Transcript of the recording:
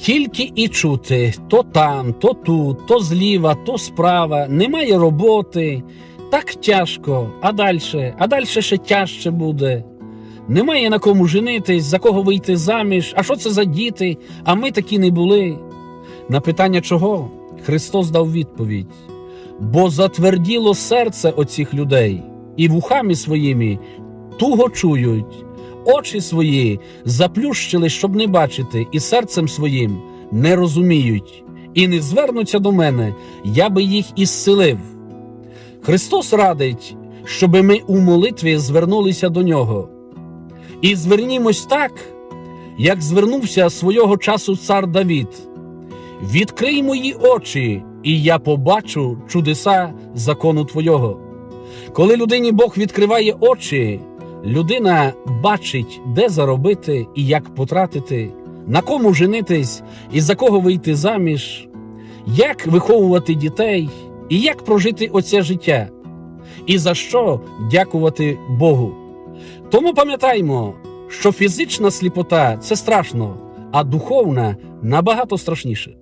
Тільки і чути. То там, то тут, то зліва, то справа, немає роботи, так тяжко, а далі, а далі ще тяжче буде. Немає на кому женитись, за кого вийти заміж, а що це за діти, а ми такі не були. На питання чого? Христос дав відповідь: бо затверділо серце оцих людей, і вухами своїми туго чують, очі свої заплющили, щоб не бачити, і серцем своїм не розуміють, і не звернуться до мене, я би їх ісцелив. Христос радить, щоби ми у молитві звернулися до нього. І звернімось так, як звернувся свого часу цар Давід. Відкрий мої очі, і я побачу чудеса закону Твого. Коли людині Бог відкриває очі, людина бачить, де заробити і як потратити, на кому женитись і за кого вийти заміж, як виховувати дітей і як прожити оце життя, і за що дякувати Богу. Тому пам'ятаймо, що фізична сліпота це страшно, а духовна набагато страшніше.